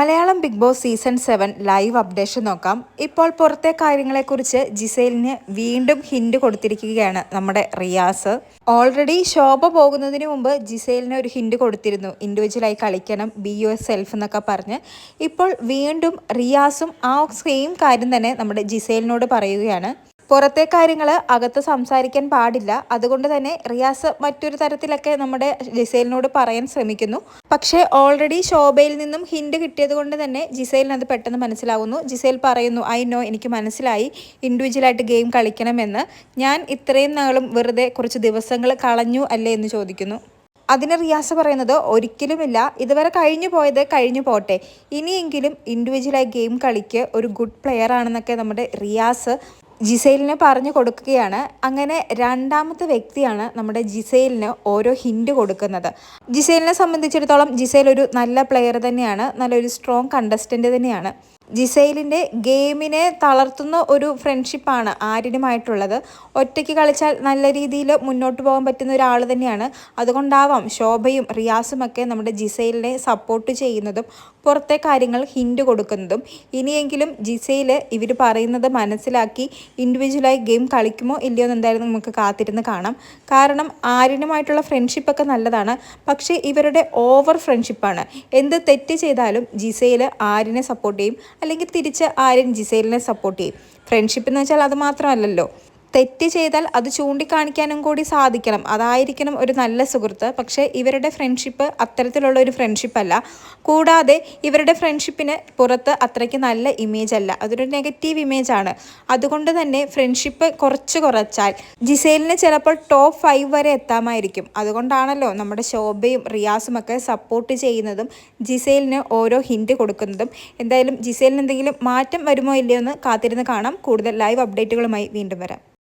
Malayalam Bigg Boss season seven live updation നോക്കാം. ഇപ്പോൾ പുറത്തെ കാര്യങ്ങളെക്കുറിച്ച് ജിസൈലിന് വീണ്ടും ഹിന്റ് കൊടുത്തിരിക്കുകയാണ് നമ്മുടെ റിയാസ്. ഓൾറെഡി ശോഭ പോകുന്നതിന് മുമ്പ് ജിസൈലിന് ഒരു ഹിന്റ് കൊടുത്തിരുന്നു. ഇൻഡിവിജ്വലായി കളിക്കണം ബി യു എസ് സെൽഫ് എന്നൊക്കെ പറഞ്ഞ്. ഇപ്പോൾ വീണ്ടും റിയാസും ആ സെയിം കാര്യം തന്നെ നമ്മുടെ ജിസൈലിനോട് പറയുകയാണ്. പുറത്തെ കാര്യങ്ങൾ അകത്ത് സംസാരിക്കാൻ പാടില്ല. അതുകൊണ്ട് തന്നെ റിയാസ് മറ്റൊരു തരത്തിലൊക്കെ നമ്മുടെ ജിസൈലിനോട് പറയാൻ ശ്രമിക്കുന്നു. പക്ഷേ ഓൾറെഡി ശോഭയിൽ നിന്നും ഹിൻഡ് കിട്ടിയത് കൊണ്ട് തന്നെ ജിസൈലിന് അത് പെട്ടെന്ന് മനസ്സിലാവുന്നു. ജിസൈൽ പറയുന്നു ഐ നോ എനിക്ക് മനസ്സിലായി. ഇൻഡിവിജ്വലായിട്ട് ഗെയിം കളിക്കണമെന്ന്. ഞാൻ ഇത്രയും നാളും വെറുതെ കുറച്ച് ദിവസങ്ങൾ കളഞ്ഞു അല്ലേ? എന്ന് ചോദിക്കുന്നു. അതിന് റിയാസ് പറയുന്നത് ഒരിക്കലുമില്ല. ഇതുവരെ കഴിഞ്ഞു പോയത് കഴിഞ്ഞു പോട്ടെ. ഇനിയെങ്കിലും ഇൻഡിവിജ്വലായി ഗെയിം കളിക്ക് ഒരു ഗുഡ് പ്ലെയർ ആണെന്നൊക്കെ നമ്മുടെ റിയാസ് ജിസൈലിന് പറഞ്ഞു കൊടുക്കുകയാണ്. അങ്ങനെ രണ്ടാമത്തെ വ്യക്തിയാണ് നമ്മുടെ ജിസൈലിന് ഓരോ ഹിൻഡ് കൊടുക്കുന്നത്. ജിസൈലിനെ സംബന്ധിച്ചിടത്തോളം ജിസൈൽ ഒരു നല്ല പ്ലെയർ തന്നെയാണ്. നല്ലൊരു സ്ട്രോങ് കണ്ടസ്റ്റന്റ് തന്നെയാണ്. ജിസൈലിന്റെ ഗെയിമിനെ തളർത്തുന്ന ഒരു ഫ്രണ്ട്ഷിപ്പാണ് ആര്യനുമായിട്ടുള്ളത്. ഒറ്റയ്ക്ക് കളിച്ചാൽ നല്ല രീതിയിൽ മുന്നോട്ട് പോകാൻ പറ്റുന്ന ഒരാൾ തന്നെയാണ്. അതുകൊണ്ടാവാം ശോഭയും റിയാസും ഒക്കെ നമ്മുടെ ജിസൈലിനെ സപ്പോർട്ട് ചെയ്യുന്നതും പുറത്തെ കാര്യങ്ങൾ ഹിൻഡ് കൊടുക്കുന്നതും. ഇനിയെങ്കിലും ജിസയിൽ ഇവർ പറയുന്നത് മനസ്സിലാക്കി ഇൻഡിവിജ്വലായി ഗെയിം കളിക്കുമോ ഇല്ലയോ എന്ന് എന്തായാലും നമുക്ക് കാത്തിരുന്ന് കാണാം. കാരണം ആര്യനുമായിട്ടുള്ള ഫ്രണ്ട്ഷിപ്പൊക്കെ നല്ലതാണ്. പക്ഷേ ഇവരുടെ ഓവർ ഫ്രണ്ട്ഷിപ്പാണ് എന്ത് തെറ്റ് ചെയ്താലും ജിസയിൽ ആര്യനെ സപ്പോർട്ട് ചെയ്യും. അല്ലെങ്കിൽ തിരിച്ച് ആര്യൻ ജിസൈലിനെ സപ്പോർട്ട് ചെയ്യും. ഫ്രണ്ട്ഷിപ്പ് എന്ന് വെച്ചാൽ അത് മാത്രമല്ലല്ലോ. തെറ്റ് ചെയ്താൽ അത് ചൂണ്ടിക്കാണിക്കാനും കൂടി സാധിക്കണം. അതായിരിക്കണം ഒരു നല്ല സുഹൃത്ത്. പക്ഷേ ഇവരുടെ ഫ്രണ്ട്ഷിപ്പ് അത്തരത്തിലുള്ള ഒരു ഫ്രണ്ട്ഷിപ്പ് അല്ല. കൂടാതെ ഇവരുടെ ഫ്രണ്ട്ഷിപ്പിന് പുറത്ത് അത്രയ്ക്ക് നല്ല ഇമേജ് അല്ല. അതൊരു നെഗറ്റീവ് ഇമേജ് ആണ്. അതുകൊണ്ട് തന്നെ ഫ്രണ്ട്ഷിപ്പ് കുറച്ച് കുറച്ചാൽ ജിസേലിന് ചിലപ്പോൾ ടോപ്പ് ഫൈവ് വരെ എത്താമായിരിക്കും. അതുകൊണ്ടാണല്ലോ നമ്മുടെ ശോഭയും റിയാസും ഒക്കെ സപ്പോർട്ട് ചെയ്യുന്നതും ജിസേലിന് ഓരോ ഹിൻഡ് കൊടുക്കുന്നതും. എന്തായാലും ജിസേലിന് എന്തെങ്കിലും മാറ്റം വരുമോ ഇല്ലയോ എന്ന് കാത്തിരുന്ന് കാണാം. കൂടുതൽ ലൈവ് അപ്ഡേറ്റുകളുമായി വീണ്ടും വരാം.